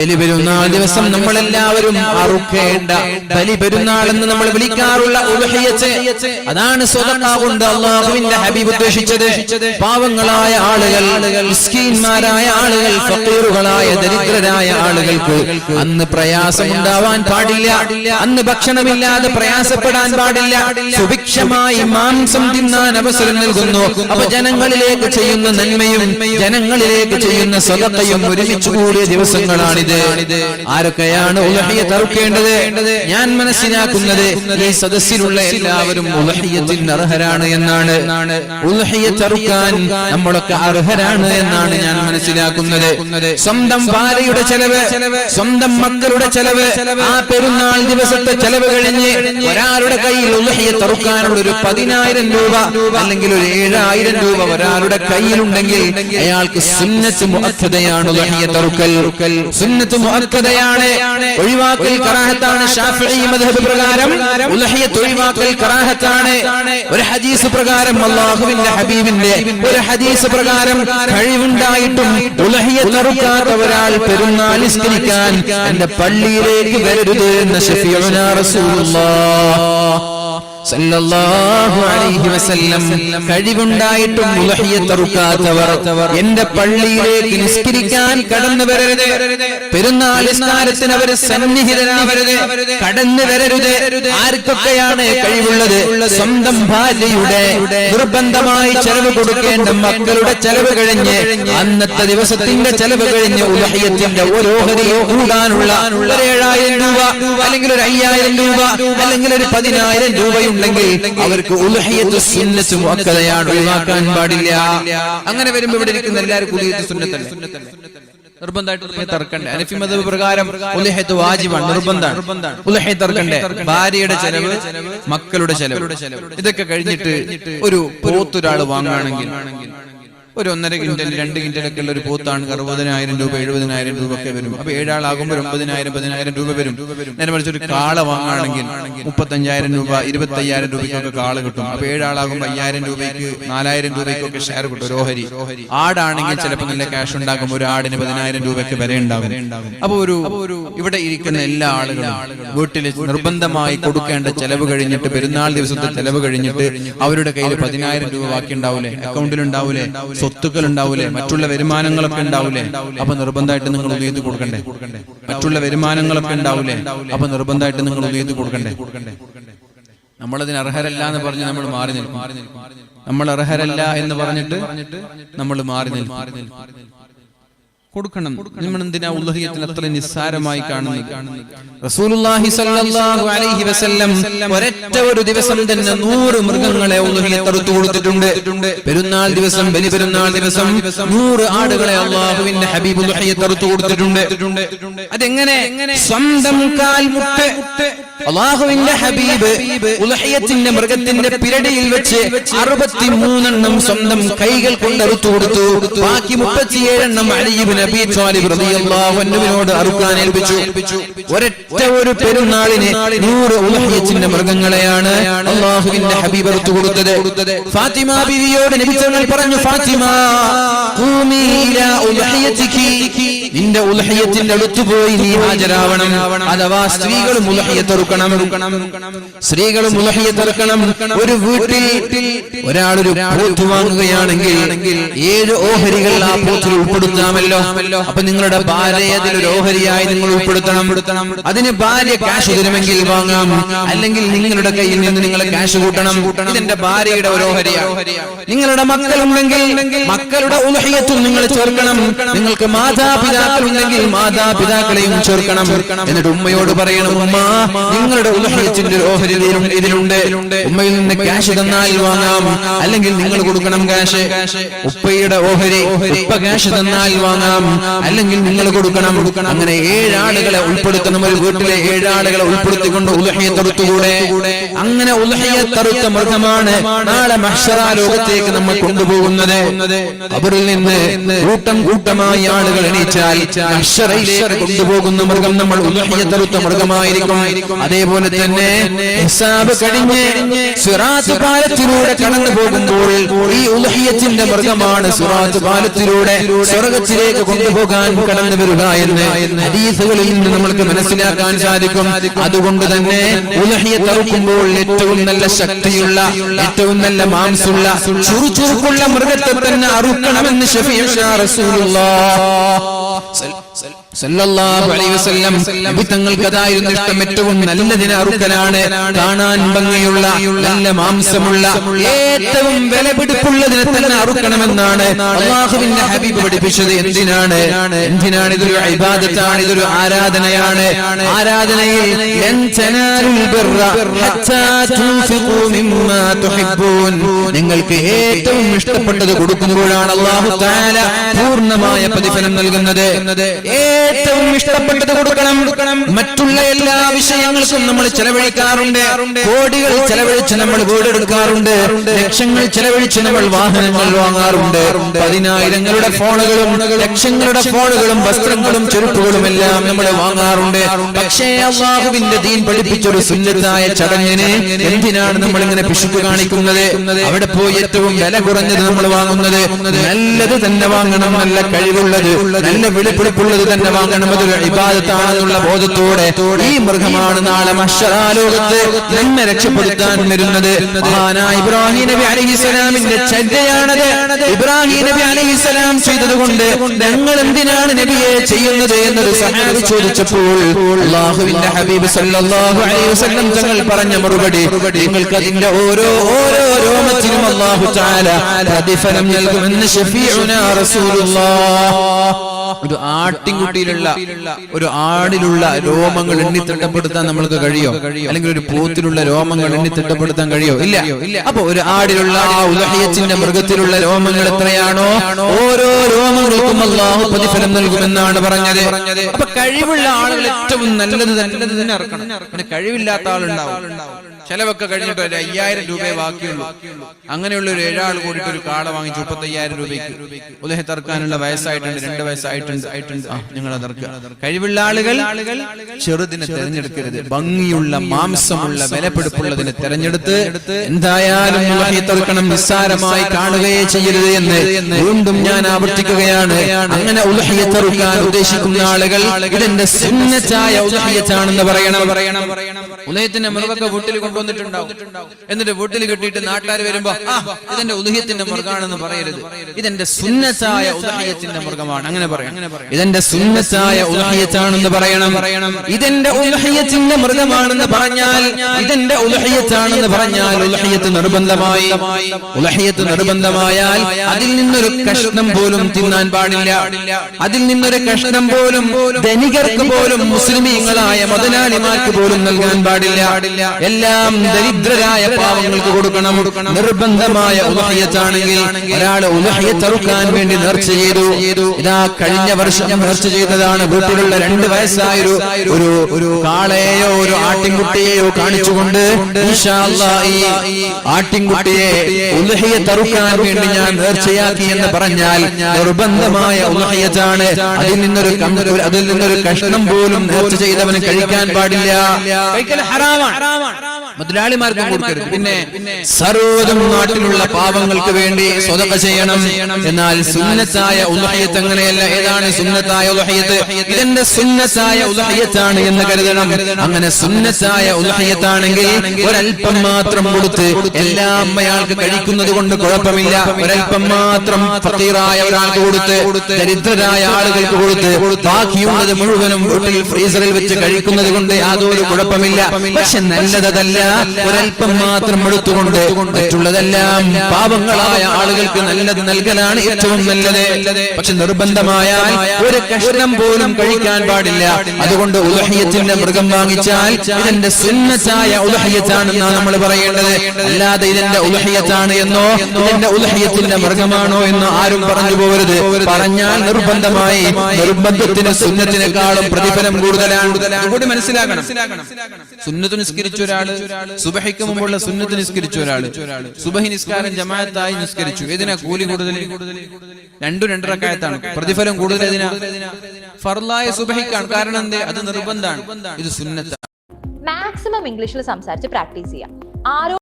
ബലിപെരുന്നാൾ ദിവസം നമ്മളെല്ലാവരും അറുക്കേണ്ട ബലിപെരുന്നാൾ എന്ന് നമ്മൾ വിളിക്കാറുള്ള അതാണ് സ്വതന്ത്ര കൊണ്ട് അള്ളാഹുവിന്റെ ഹബീബ് ഉദ്ദേശിച്ചത്. പാവങ്ങളായ ആളുകൾ മിസ്കീന്മാരായ ആളുകൾ ഫക്കീറുകളായ ദരിദ്രരായ ആളുകൾക്ക് അന്ന് പ്രയാസമുണ്ടാവാൻ പാടില്ല. അന്ന് ഭക്ഷണമില്ലാതെ പ്രയാസപ്പെടാൻ പാടില്ല. സുഭിക്ഷമായി മാംസം തിന്നാൻ അവസരം നൽകുന്നു. അപ്പൊ ജനങ്ങളിലേക്ക് ചെയ്യുന്ന നന്മയും ജനങ്ങളിലേക്ക് ചെയ്യുന്ന സ്വതത്തയും ഒരുമിച്ച് കൂടിയ ദിവസങ്ങളാണിത്. ആരൊക്കെയാണ് ഉലഹിയ തറുക്കേണ്ടത്? ഞാൻ മനസ്സിലാക്കുന്നത് ഈ സദസ്സിലുള്ള എല്ലാവരും ഉലഹിയത്തിന് അർഹരാണ് എന്നാണ്. ഉലഹിയ തറുക്കാൻ നമ്മളൊക്കെ അർഹരാണ് എന്നാണ് ഞാൻ മനസ്സിലാക്കുന്നത്. സ്വന്തം ഭാര്യയുടെ ചെലവ് സ്വന്തം മക്കളുടെ ചെലവ് ആ പെരുന്നാൾ ദിവസത്തെ ചെലവ് കഴിഞ്ഞ് ഒരാളുടെ കയ്യിൽ ഉലഹിയ തറുക്കാനുള്ള ഒരു പതിനായിരം രൂപ അല്ലെങ്കിൽ ഒരു ഏഴായിരം രൂപ ഒരാളുടെ കയ്യിലുണ്ടെങ്കിൽ അയാൾക്ക് സുന്നത്ത് മുഖ്യതയാണ് ഉലഹിയ തറുക്കൽ. സുന്നത്ത് മുഅക്കദയാണ്. ഒഴിവാക്കൽ കറാഹത്താണ് ഷാഫിഈ മദ്ഹബ് പ്രകാരം. ഉലഹിയത്ത് ഒഴിവാക്കൽ കറാഹത്താണ്. ഒരു ഹദീസ് പ്രകാരം അല്ലാഹുവിന്റെ ഹബീബിന്റെ ഒരു ഹദീസ് പ്രകാരം കഴിവുണ്ടായിട്ടും ഉലഹിയത്ത് അറുക്കാത്ത ഒരാൾ പെരുന്നാൾ നിസ്കരിക്കാൻ എന്റെ പള്ളിയിലേക്ക് വരരുത് എന്ന ഷഫീഉനാ റസൂലുള്ളാഹ് കഴിവുണ്ടായിട്ടും ഉലഹിയത്തറുക്കാത്തവർ എന്റെ പള്ളിയിലേക്ക് നിസ്കരിക്കാൻ കടന്നു വരരുത്. പെരുന്നാൾ നിസ്കാരത്തിന് അവർ സന്നിഹിതരാവരുത് കടന്നു വരരുത്. ആർക്കൊക്കെയാണ് കഴിവുള്ളത്? സ്വന്തം ഭാര്യയുടെ നിർബന്ധമായി ചെലവ് കൊടുക്കേണ്ട മക്കളുടെ ചെലവ് കഴിഞ്ഞ് അന്നത്തെ ദിവസത്തിന്റെ ചെലവ് കഴിഞ്ഞ് ഉലഹിയത്തിന്റെ ഓരോഹരിയോ കൂടാനുള്ള ഒരു ഏഴായിരം രൂപ അല്ലെങ്കിൽ ഒരു അയ്യായിരം രൂപ അല്ലെങ്കിൽ ഒരു പതിനായിരം രൂപയുണ്ടെങ്കിൽ അവർക്ക് ഉലഹിയത്ത് സുന്നത്ത് മുഅക്കദയാണ് ഒഴിവാക്കാൻ പാടില്ല. അങ്ങനെ വരുമ്പോ ഇവിടെ ഇരിക്കുന്ന എല്ലാവരും നിർബന്ധമായിട്ട് പ്രകാരം വാജിബാണ് ഭാര്യയുടെ ചെലവ് മക്കളുടെ ചെലവ്. ഇതൊക്കെ കഴിഞ്ഞിട്ട് ഒരു പോത്തൊരാൾ വാങ്ങുകയാണെങ്കിൽ ഒരു ഒന്നര ക്വിന്റൽ രണ്ട് ക്വിന്റലൊക്കെ ഉള്ള ഒരു പോത്താണ്. അറുപതിനായിരം രൂപ എഴുപതിനായിരം രൂപ ഒക്കെ വരും. അപ്പൊ ഏഴാളാകുമ്പോൾ ഒമ്പതിനായിരം പതിനായിരം രൂപ വരും. നേരെ മറിച്ച് ഒരു കാള വാങ്ങുകയാണെങ്കിൽ മുപ്പത്തഞ്ചായിരം രൂപ ഇരുപത്തയ്യായിരം രൂപയ്ക്കൊക്കെ കാള കിട്ടും. അപ്പൊ ഏഴാളാകുമ്പോൾ അയ്യായിരം രൂപയ്ക്ക് നാലായിരം രൂപയ്ക്കൊക്കെ ഷെയർ കിട്ടും ഒരു ഓഹരി. ആടാണെങ്കിൽ ചിലപ്പോൾ നല്ല ക്യാഷ് ഉണ്ടാകും. ഒരു ആടിന് പതിനായിരം രൂപയ്ക്ക് വരെ ഉണ്ടാകും. അപ്പൊ ഒരു ഇവിടെ ഇരിക്കുന്ന എല്ലാ ആളുകളും വീട്ടിൽ നിർബന്ധമായി കൊടുക്കേണ്ട ചെലവ് കഴിഞ്ഞിട്ട് പെരുന്നാൾ ദിവസത്തെ ചെലവ് കഴിഞ്ഞിട്ട് അവരുടെ കയ്യിൽ പതിനായിരം രൂപ ബാക്കി ഉണ്ടാവൂലേ അക്കൗണ്ടിൽ ഉണ്ടാവൂലേ സ്വത്തുക്കൾ ഉണ്ടാവൂലേ മറ്റുള്ള വരുമാനങ്ങളൊക്കെ ഉണ്ടാവൂലേ? അപ്പൊ നിർബന്ധമായിട്ട് നിങ്ങൾ ഉദയത്ത് കൊടുക്കണ്ടേ? മറ്റുള്ള വരുമാനങ്ങളൊക്കെ ഉണ്ടാവൂലേ? അപ്പൊ നിർബന്ധമായിട്ട് നിങ്ങൾ ഉദയത്ത് കൊടുക്കണ്ടേ? നമ്മളതിന് അർഹരല്ല എന്ന് പറഞ്ഞ് നമ്മൾ മാറി നിൽക്കും. നമ്മൾ അർഹരല്ല എന്ന് പറഞ്ഞിട്ട് നമ്മൾ മാറി നിൽക്കും. കൊടുക്കണം. നമ്മൾ എന്തിനാ ഉള്ളഹിയത്തിൽ അത്ര നിസ്സാരമായി കാണുന്നത്? ഒരൊറ്റ ഒരു ദിവസം തന്നെ നൂറ് മൃഗങ്ങളെ ഉള്ളഹിയത്തെടുത്തു കൊടുത്തിട്ടുണ്ട്. പെരുന്നാൾ ദിവസം ബലി പെരുന്നാൾ ദിവസം നൂറ് ആടുകളെ അള്ളാഹുവിന്റെ ഹബീബ് ഉള്ളഹിയത്തെടുത്തു കൊടുത്തിട്ടുണ്ട്. അതെങ്ങനെ? സ്വന്തം കാൽ മുട്ട് അള്ളാഹുവിന്റെ ഹബീബ് ഉലഹയത്തിന്റെ മൃഗത്തിന്റെ പിരടിയിൽ വെച്ച് അറുപത്തി മൂന്നെണ്ണം സ്വന്തം കൈകൾ കൊണ്ടെടുത്തു കൊടുത്തു. ബാക്കി മുപ്പത്തിയേഴെണ്ണം അലിബ് നബി അൻഹുവിനോട് അറുക്കാൻ ഏൽപ്പിച്ചു. ഒരൊറ്റ ഒരു പെരുന്നാളിന് നൂറ് ഉലഹിയച്ചിന്റെ മൃഗങ്ങളെയാണ് അള്ളാഹുവിന്റെ ഹബീബ് എടുത്തു കൊടുത്തത്. ഫാത്തിമ ബിവിയോട് നബി പറഞ്ഞു ഫാത്തിമ നിന്റെ ഉൽഹയത്തിന്റെ അടുത്ത് പോയി നീ ഹാജരാവണം. അഥവാ സ്ത്രീകളും ഉലഹയത്ത് അറുക്കണം സ്ത്രീകളും ഉലഹയത്ത് അറുക്കണം ഒരു വീട്ടിൽ ഒരാളൊരു ഒരു പോത്ത് വാങ്ങുകയാണെങ്കിൽ ഏഴ് ഓഹരികൾ ആ പോത്തിൽ ഉൾപ്പെടുത്താമല്ലോ. അപ്പൊ നിങ്ങളുടെ ഭാര്യ അതിലൊരു ഓഹരിയായി നിങ്ങൾ ഉൾപ്പെടുത്തണം. അതിന് ഭാര്യ ക്യാഷ് തരുമെങ്കിൽ വാങ്ങാം. അല്ലെങ്കിൽ നിങ്ങളുടെ കയ്യിൽ നിന്ന് നിങ്ങൾ ക്യാഷ് കൂട്ടണം. ഇതെന്റെ ഭാര്യയുടെ ഒരു ഓഹരിയാണ്. നിങ്ങളുടെ മക്കളുണ്ടെങ്കിൽ മക്കളുടെ ഉലഹയത്തും നിങ്ങൾ ചേർക്കണം. നിങ്ങൾക്ക് മാതാപിതാക്കൾ ഉണ്ടെങ്കിൽ മാതാപിതാക്കളെയും ചേർക്കണം. എന്നിട്ട് ഉമ്മയോട് പറയണം ഉമ്മ നിങ്ങളുടെ ഉലഹയത്തിന്റെ ഒരു ഓഹരി ഇതിലുണ്ട്. ഉമ്മയിൽ നിന്ന് ക്യാഷ് തന്നാൽ വാങ്ങാം. അല്ലെങ്കിൽ നിങ്ങൾ കൊടുക്കണം ക്യാഷ് ഉപ്പയുടെ ഓഹരി ഉപ്പ ക്യാഷ് തന്നാൽ വാങ്ങാം. അല്ലെങ്കിൽ നിങ്ങൾ കൊടുക്കണം. അങ്ങനെ ഏഴാളുകളെ ഉൾപ്പെടുത്തണം. ഒരു വീട്ടിലെ ഏഴാളുകളെ ഉൾപ്പെടുത്തിക്കൊണ്ട് ഉലഹയത്തെടുത്തുകൂടെ അങ്ങനെ ഉലഹയത്തെടുത്ത മൃഗമാണ് നാളെ മഹ്ഷറ ലോകത്തേക്ക് നമ്മൾ കൊണ്ടുപോകുന്നത്. അവരിൽ നിന്ന് കൂട്ടം കൂട്ടമായി ആളുകൾ എണീച്ചാൽ കൊണ്ടുപോകുന്ന മൃഗം നമ്മൾ ഉലഹയത്തെടുത്ത മൃഗമായിരിക്കും. അതേപോലെ തന്നെ ഹിസാബ് കഴിഞ്ഞ് സിറാത്ത് പാലത്തിലൂടെ കടന്നു പോകുമ്പോൾ ഈ ഉലഹിയത്തിന്റെ മൃഗമാണ് സിറാത്ത് പാലത്തിലൂടെ സ്വർഗത്തിലേക്ക് കൊണ്ടുപോകാൻ കടന്നു വരിക എന്ന് ഹദീസുകളിൽ നിന്ന് നമ്മൾക്ക് മനസ്സിലാക്കാൻ സാധിക്കും. അതുകൊണ്ട് തന്നെ ഉലഹിയെ തറുക്കുമ്പോൾ ഏറ്റവും നല്ല ശക്തിയുള്ള ഏറ്റവും നല്ല മാംസുള്ള ചുറുചുറുക്കുള്ള മൃഗത്തെ തന്നെ അറുക്കണമെന്ന് ഷഫീഷ റസൂലുള്ളാഹ് നബി തങ്ങൾക്ക് അതായിരുന്നു ഇഷ്ടം ഏറ്റവും നല്ലതിന് അറുക്കലാണ് കാണാൻ ഭംഗിയുള്ള നല്ല മാംസമുള്ള ഏറ്റവും വിലപിടിപ്പുള്ളതിനെ തന്നെ അറുക്കണമെന്നാണ് അള്ളാഹുവിന്റെ ഹബീബ് പഠിപ്പിച്ചത്. എന്തിനാണ്? എന്തിനാണ്? ഇതൊരു ഇബാദത്താണ്? ഇതൊരു ആരാധനയാണ്. ആരാധനയിൽ നിങ്ങൾക്ക് ഏറ്റവും ഇഷ്ടപ്പെട്ടത് കൊടുക്കുമ്പോഴാണ് അള്ളാഹു പൂർണമായ പ്രതിഫലം നൽകുന്നത്. ഏറ്റവും ഇഷ്ടപ്പെട്ടത് കൊടുക്കണം. മറ്റുള്ള എല്ലാ വിഷയങ്ങൾക്കും നമ്മൾ ചെലവഴിക്കാറുണ്ട്. കോടികൾ ചെലവഴിച്ച് നമ്മൾ വീടെടുക്കാറുണ്ട്. ലക്ഷങ്ങൾ ചെലവഴിച്ച് നമ്മൾ വാഹനങ്ങൾ വാങ്ങാറുണ്ട്. പതിനായിരങ്ങളുടെ ഫോണുകളും ലക്ഷങ്ങളുടെ ഫോണുകളും വസ്ത്രങ്ങളും ചെരുപ്പുകളും എല്ലാം നമ്മൾ വാങ്ങാറുണ്ട്. പക്ഷേ അള്ളാഹുവിന്റെ ദീൻ പഠിപ്പിച്ചൊരു സുന്ദരതായ ചടങ്ങിന് എന്തിനാണ് നമ്മൾ ഇങ്ങനെ പിശുക്ക് കാണിക്കുന്നത്? അവിടെ പോയി ഏറ്റവും വില കുറഞ്ഞത് നമ്മൾ വാങ്ങുന്നത്. നല്ലത് തന്നെ വാങ്ങണം നല്ല കഴിവുള്ളത് നല്ല വെളിപ്പെടുപ്പുള്ളത് തന്നെ വാങ്ങണം അതൊരു ഇബാദത്താണെന്നുള്ള ബോധത്തോടെ ഈ മൃഗമാണ് നാളെ മഷറാലോകത്ത് നമ്മെ രക്ഷപ്പെടുത്താൻ വരുന്നത്. ഇബ്രാഹിം നബി അലഹിസ്സലാമിന്റെ ചര്യയാണത്. ഇബ്രാഹിം നബി അലഹിസ്സലാം ചെയ്തതുകൊണ്ട് ഞങ്ങൾ എന്തിനാണ് നബിയെ ചെയ്യുന്നത് എന്നൊരു സഹാബി ചോദിച്ചപ്പോൾ അള്ളാഹുവിന്റെ ഹബീബ് സല്ലല്ലാഹു അലൈഹി വസല്ലം തങ്ങൾ പറഞ്ഞ മറുപടി നിങ്ങൾക്ക് അതിന്റെ ഓരോ ഓരോ രോമത്തിനും അള്ളാഹു തആല പ്രതിഫലം നൽകുമെന്ന് ഷഫീഉനാ റസൂലുള്ളാഹ് ഒരു ആട്ടിൻകുട്ടിയിലുള്ള ഒരു ആടിലുള്ള രോമങ്ങൾ എണ്ണി തിട്ടപ്പെടുത്താൻ നമ്മൾക്ക് കഴിയോ? അല്ലെങ്കിൽ ഒരു പൂത്തിലുള്ള രോമങ്ങൾ എണ്ണി തിട്ടപ്പെടുത്താൻ കഴിയോ? ഇല്ല. അപ്പൊ ഒരു ആടിലുള്ള ആ ഉദഹയച്ചിന്റെ മൃഗത്തിലുള്ള രോമങ്ങൾ എത്രയാണോ? ഓരോ രോമങ്ങൾക്കും അള്ളാഹു പ്രതിഫലം നൽകുമെന്നാണ് പറഞ്ഞത്. അപ്പൊ കഴിവുള്ള ആളുകൾ ഏറ്റവും നല്ലത് നല്ലത് തന്നെ ഇറക്കണം. പിന്നെ കഴിവില്ലാത്ത ആളുണ്ടാവും. ചെലവൊക്കെ കഴിഞ്ഞിട്ട് ഒരു അയ്യായിരം രൂപയെ ബാക്കിയുള്ളൂ. അങ്ങനെയുള്ള ഒരു ഏഴാൾ കൂടിയിട്ട് ഒരു കാട വാങ്ങിച്ചു മുപ്പത്തി അയ്യായിരം രൂപയ്ക്ക്. ഉദ്ദേഹം തറക്കാനുള്ള വയസ്സായിട്ടുണ്ട് രണ്ട് വയസ്സായിട്ടുണ്ട്. ആയിട്ടുണ്ട് ഞങ്ങൾ നിങ്ങൾ അതർക്കുക കഴിവുള്ള ആളുകൾ ചെറുതിനെ തെരഞ്ഞെടുക്കരുത്. ഭംഗിയുള്ള മാംസമുള്ള വിലപിടിപ്പുള്ളതിനെ തെരഞ്ഞെടുത്ത് എന്തായാലും തറുക്കണം നിസ്സാരമായി കാണുകയേ ചെയ്യരുത് എന്ന്. വീണ്ടും ഞാൻ ആവർത്തിക്കുകയാണ്. അങ്ങനെ ഉലഹയെ തറുക്കാൻ ഉദ്ദേശിക്കുന്ന ആളുകൾ ഇതെന്റെ സുന്നത്തായ ഉലഹയത്താണെന്ന് പറയണം. പറയണം. ഉദയത്തിന്റെ മൃഗമൊക്കെ വീട്ടിൽ കൊണ്ടുവന്നിട്ടുണ്ടാവും എന്നിട്ട് വീട്ടിൽ കെട്ടിയിട്ട് നാട്ടുകാർ വരുമ്പോ ഇതെന്റെ ഉദഹ്യത്തിന്റെ മൃഗമാണെന്ന് പറയരുത്. ഇതെന്റെ സുന്നത്തായ ഉദഹയത്തിന്റെ മൃഗമാണ് അങ്ങനെ പറയാം. ഇതെന്റെ സുന്നത്തായ ഉദഹയത്താണെന്ന് പറയണം. പറയണം ഇതെന്റെ ഉദഹയത്തിന്റെ മൃഗമാണെന്ന് പറഞ്ഞാൽ ഇതെന്റെ ഉദഹയത്താണെന്ന് പറഞ്ഞാൽ ഉദഹയത്ത് നിർബന്ധമായി. ഉദഹയത്ത് നിർബന്ധമായാൽ അതിൽ നിന്നൊരു കഷ്ണം പോലും തിന്നാൻ പാടില്ല. അതിൽ നിന്നൊരു കഷ്ണം പോലും ധനികർക്ക് പോലും മുസ്ലിമീങ്ങളായ മുതലാളിമാർക്ക് പോലും നൽകാൻ പാടില്ല. എല്ലാം ദരിദ്രരായ പാവങ്ങൾക്ക് കൊടുക്കണം. നിർബന്ധമായ ഉദഹയത്താണെങ്കിൽ ഒരാൾ ഉലഹയത്തറുക്കാൻ വേണ്ടി നേർച്ച ചെയ്തു. ഇതാ കഴിഞ്ഞ വർഷം നേർച്ച ചെയ്തതാണ് വീട്ടിലുള്ള രണ്ട് വയസ്സായ ഒരു ഒരു കാളയെയോ ഒരു ആട്ടിൻകുട്ടിയെയോ കാണിച്ചുകൊണ്ട് ഈ ആട്ടിൻകുട്ടിയെ ഉലഹയത്തറുക്കാൻ വേണ്ടി ഞാൻ നേർച്ചയാക്കി എന്ന് പറഞ്ഞാൽ നിർബന്ധമായ ഉലഹയത്താണ് അതിൽ നിന്നൊരു അതിൽ നിന്നൊരു കഷ്ണം പോലും നേർച്ച ചെയ്തവന് കഴിക്കാൻ പാടില്ല. കഴിക്കൽ ഹറാമാണ്. മുതലാളിമാർക്കും കൊടുക്കരുത്. പിന്നെ സർവതും നാട്ടിലുള്ള പാവങ്ങൾക്ക് വേണ്ടി സ്വതക്ക ചെയ്യണം. എന്നാൽ സുന്നത്തായ ഉദഹയത്ത് അങ്ങനെയല്ല. ഏതാണ് സുന്നത്തായ ഉദഹയത്ത് ഇതെന്റെ സുന്നത്തായ ഉദഹയത്താണ് എന്ന് കരുതണം. അങ്ങനെ സുന്നത്തായ ഉദഹയത്താണെങ്കിൽ ഒരൽപ്പം മാത്രം കൊടുത്ത് എല്ലാ അമ്മയാൾക്ക് കഴിക്കുന്നത് കൊണ്ട് കുഴപ്പമില്ല. ഒരൽപ്പം മാത്രം ഫക്കീറായ ഒരാൾക്ക് കൊടുത്ത് ദരിദ്രരായ ആളുകൾക്ക് കൊടുത്ത് ബാക്കിയുള്ളത് മുഴുവനും വീട്ടിൽ ഫ്രീസറിൽ വെച്ച് കഴിക്കുന്നത് കൊണ്ട് യാതൊരു കുഴപ്പമില്ല. പക്ഷെ നല്ലതല്ല ഒരല്പം മാത്രം എടുത്തുകൊണ്ട് മറ്റുള്ളതെല്ലാം പാപങ്ങളായ ആളുകൾക്ക് നല്ലത് നൽകലാണ് ഏറ്റവും നല്ലത്. പക്ഷെ നിർബന്ധമായാൽ ഒരു കഷ്ണം പോലും കഴിക്കാൻ പാടില്ല. അതുകൊണ്ട് ഉലഹയത്തിന്റെ മൃഗം വാങ്ങിച്ചാൽ ഇതിന്റെ സുന്നത്തായ ഉലഹയത്താണെന്നാണ് നമ്മൾ പറയേണ്ടത്. അല്ലാതെ ഇതിന്റെ ഉലഹയത്താണ് എന്നോ ഇതിന്റെ ഉലഹയത്തിന്റെ മൃഗമാണോ എന്നോ ആരും പറഞ്ഞു പോകരുത്. പറഞ്ഞാൽ നിർബന്ധമായി. നിർബന്ധത്തിന് സുന്നത്തിനേക്കാളും പ്രതിഫലം കൂടുതലാണ്. കൂടി മനസ്സിലാക്കണം. സുന്നത്ത് നിസ്കരിച്ച സുബഹിക്ക് മുമ്പുള്ള സുന്നത്ത് നിസ്കരിച്ച ഒരാൾ. സുബഹി നിസ്കാരം ജമാഅത്തായി നിസ്കരിച്ചു. ഇതിനാ കൂലി കൂടുതൽ രണ്ടു രണ്ടരക്കായത്താണ് പ്രതിഫലം കൂടുതൽ ഇതിനാ? ഫർലായ സുബഹിക്കാണ്. കാരണം എന്തേ? അത് നിർബന്ധമാണ് ഇത് സുന്നത്താണ്. മാക്സിമം ഇംഗ്ലീഷിൽ സംസാരിച്ച് പ്രാക്ടീസ് ചെയ്യാം. ആരോ